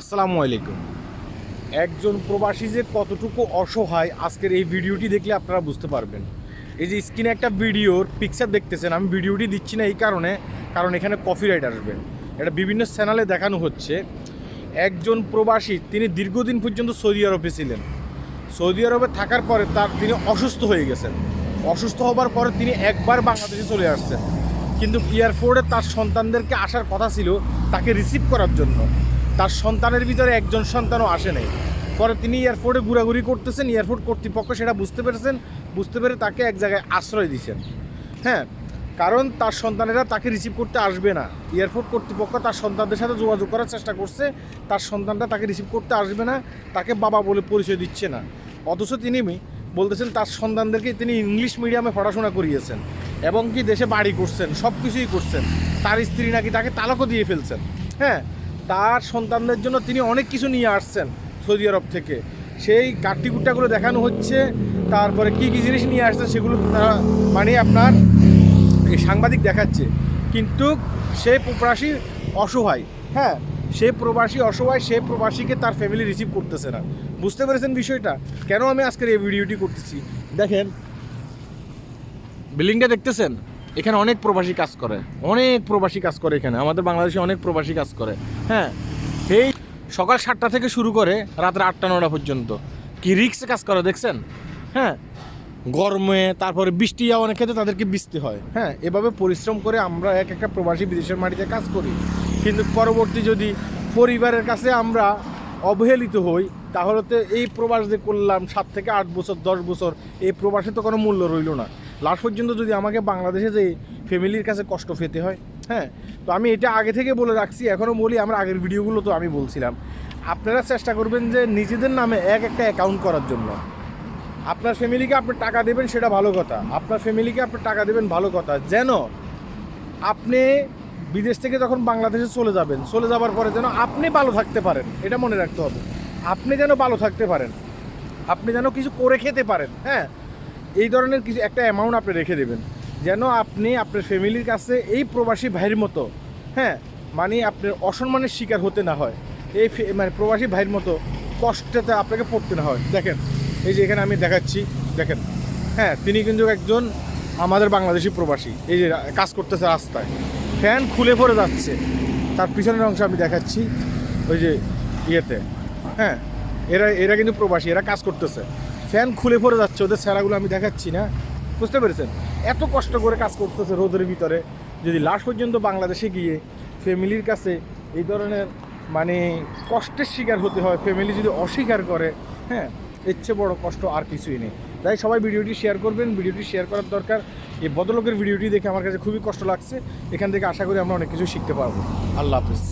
আসসালামু আলাইকুম। একজন প্রবাসী যে কতটুকু অসহায়, আজকের এই ভিডিওটি দেখলে আপনারা বুঝতে পারবেন। এই যে স্ক্রিনে একটা ভিডিওর পিকচার দেখতেছেন, আমি ভিডিওটি দিচ্ছি না এই কারণে, কারণ এখানে কপিরাইট আসবে। এটা বিভিন্ন চ্যানেলে দেখানো হচ্ছে। একজন প্রবাসী, তিনি দীর্ঘদিন পর্যন্ত সৌদি আরবে ছিলেন। সৌদি আরবে থাকার পরে তার, তিনি অসুস্থ হয়ে গেছেন। অসুস্থ হবার পরে তিনি একবার বাংলাদেশে চলে আসছেন। কিন্তু এয়ারপোর্টে তার সন্তানদেরকে আসার কথা ছিল তাকে রিসিভ করার জন্য। তার সন্তানের ভিতরে একজন সন্তানও আসে নাই। পরে তিনি এয়ারপোর্টে ঘোরাঘুরি করতেছেন, এয়ারপোর্ট কর্তৃপক্ষ সেটা বুঝতে পেরেছেন, বুঝতে পেরে তাকে এক জায়গায় আশ্রয় দিয়েছেন। হ্যাঁ কারণ তার সন্তানেরা তাকে রিসিভ করতে আসবে না। এয়ারপোর্ট কর্তৃপক্ষ তার সন্তানদের সাথে যোগাযোগ করার চেষ্টা করছে, তার সন্তানটা তাকে রিসিভ করতে আসবে না, তাকে বাবা বলে পরিচয় দিচ্ছে না। অথচ তিনি বলতেছেন তার সন্তানদেরকে তিনি ইংলিশ মিডিয়ামে পড়াশোনা করিয়েছেন এবং কি দেশে বাড়ি করছেন সব কিছুই করছেন। তার স্ত্রী নাকি তাকে তালাকও দিয়ে ফেলছেন। হ্যাঁ তার সন্তানদের জন্য তিনি অনেক কিছু নিয়ে আসছেন সৌদি আরব থেকে। সেই কাট্টিকুট্টাগুলো দেখানো হচ্ছে, তারপরে কি কি জিনিস নিয়ে আসছেন সেগুলো তারা মানে আপনার সাংবাদিক দেখাচ্ছে। কিন্তু সেই প্রবাসী অসহায় হ্যাঁ সে প্রবাসী অসহায়, সে প্রবাসীকে তার ফ্যামিলি রিসিভ করতেছে না। বুঝতে পেরেছেন বিষয়টা? কেন আমি আজকের এই ভিডিওটি করতেছি? দেখেন, বিল্ডিংটা দেখতেছেন? এখানে অনেক প্রবাসী কাজ করে, অনেক প্রবাসী কাজ করে এখানে, আমাদের বাংলাদেশে অনেক প্রবাসী কাজ করে হ্যাঁ? এই সকাল সাতটা থেকে শুরু করে রাত্রে আটটা নটা পর্যন্ত কি রিক্সে কাজ করে দেখছেন? হ্যাঁ? গরমে, তারপরে বৃষ্টি যাওয়া অনেক ক্ষেত্রে তাদেরকে বিস্তি হয় হ্যাঁ? এভাবে পরিশ্রম করে আমরা এক একটা প্রবাসী বিদেশের মাটিতে কাজ করি। কিন্তু পরবর্তী যদি পরিবারের কাছে আমরা অবহেলিত হই তাহলে তো এই প্রবাস যে করলাম, সাত থেকে আট বছর, দশ বছর, এই প্রবাসে তো কোনো মূল্য রইল না। লাস্ট পর্যন্ত যদি আমাকে বাংলাদেশে যে ফ্যামিলির কাছে কষ্ট পেতে হয় হ্যাঁ? তো আমি এটা আগে থেকে বলে রাখছি, এখনও বলি, আমরা আগের ভিডিওগুলো তো আমি বলছিলাম। আপনারা চেষ্টা করবেন যে নিজেদের নামে এক একটা অ্যাকাউন্ট করার জন্য। আপনার ফ্যামিলিকে আপনি টাকা দেবেন, সেটা ভালো কথা। আপনার ফ্যামিলিকে আপনি টাকা দেবেন, ভালো কথা। যেন আপনি বিদেশ থেকে যখন বাংলাদেশে চলে যাবেন, চলে যাবার পরে যেন আপনি ভালো থাকতে পারেন, এটা মনে রাখতে হবে। আপনি যেন ভালো থাকতে পারেন। আপনি যেন কিছু করে খেতে পারেন হ্যাঁ? এই ধরনের কিছু একটা অ্যামাউন্ট আপনি রেখে দেবেন। যেন আপনি আপনার ফ্যামিলির কাছে এই প্রবাসী ভাইয়ের মতো হ্যাঁ? মানে আপনার অসম্মানের শিকার হতে না হয়। এই মানে প্রবাসী ভাইয়ের মতো কষ্টতে আপনাকে পড়তে না হয়। দেখেন, এই যে এখানে আমি দেখাচ্ছি, দেখেন হ্যাঁ? তিনি কিন্তু একজন আমাদের বাংলাদেশি প্রবাসী। এই যে কাজ করতেছে রাস্তায়। ফ্যান খুলে পড়ে যাচ্ছে। তার পিছনের অংশ আমি দেখাচ্ছি, ওই যে ইয়েতে। হ্যাঁ এরা এরা কিন্তু প্রবাসী, এরা কাজ করতেছে। ফ্যান খুলে পড়ে যাচ্ছে, ওদের স্যারাগুলো আমি দেখাচ্ছি না। বুঝতে পেরেছেন? এত কষ্ট করে কাজ করতেছে রোদের ভিতরে, যদি লাস্ট পর্যন্ত বাংলাদেশে গিয়ে ফ্যামিলির কাছে এই ধরনের মানে কষ্টের শিকার হতে হয়, ফ্যামিলি যদি অস্বীকার করে হ্যাঁ চেয়ে বড় কষ্ট আর কিছুই নেই। তাই সবাই ভিডিওটি শেয়ার করবেন, ভিডিওটি শেয়ার করার দরকার। এই ভদ্রলোকের ভিডিওটি দেখে আমার কাছে খুবই কষ্ট লাগছে, এখান থেকে আশা করি আমরা অনেক কিছু শিখতে পারব। আল্লাহ হাফিজ।